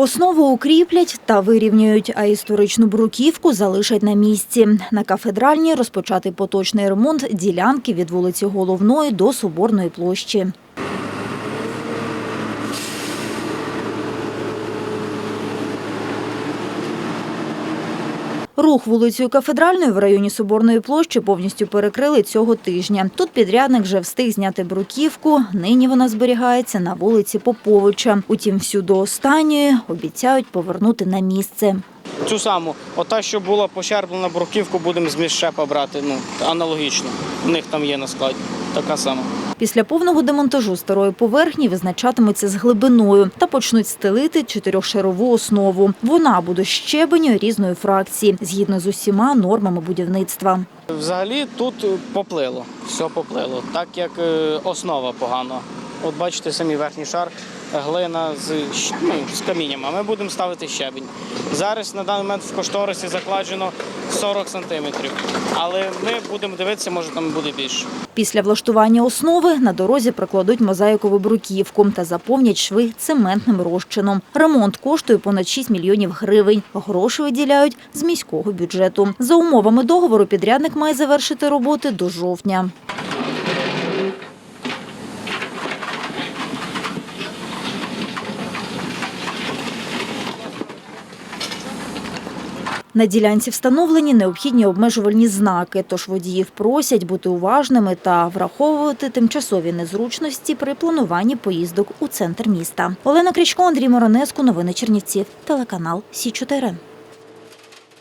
Основу укріплять та вирівнюють, а історичну бруківку залишать на місці. На кафедральній розпочати поточний ремонт ділянки від вулиці Головної до Соборної площі. Рух вулицею Кафедральною в районі Соборної площі повністю перекрили цього тижня. Тут підрядник вже встиг зняти бруківку. Нині вона зберігається на вулиці Поповича. Утім, всю до останньої обіцяють повернути на місце. Цю саму, ота, що була пощерблена бруківку, будемо з міщепа брати. Ну, аналогічно. У них там є на складі. Така сама. Після повного демонтажу старої поверхні визначатимуться з глибиною та почнуть стелити чотирьохшарову основу. Вона буде щебеню різної фракції, згідно з усіма нормами будівництва. Взагалі тут поплило, все поплило, так як е, основа погана. От бачите, самі верхній шар, глина з, ну, з камінням, а ми будемо ставити щебінь. Зараз на даний момент в кошторисі закладено 40 сантиметрів, але ми будемо дивитися, може там буде більше. Після влаштування основи на дорозі прокладуть мозаїкову бруківку та заповнять шви цементним розчином. Ремонт коштує понад 6 мільйонів гривень. Гроші виділяють з міського бюджету. За умовами договору підрядник має завершити роботи до жовтня. На ділянці встановлені необхідні обмежувальні знаки, тож водіїв просять бути уважними та враховувати тимчасові незручності при плануванні поїздок у центр міста. Олена Крічко, Андрій Моронеску. Новини Чернівців. Телеканал Сі 4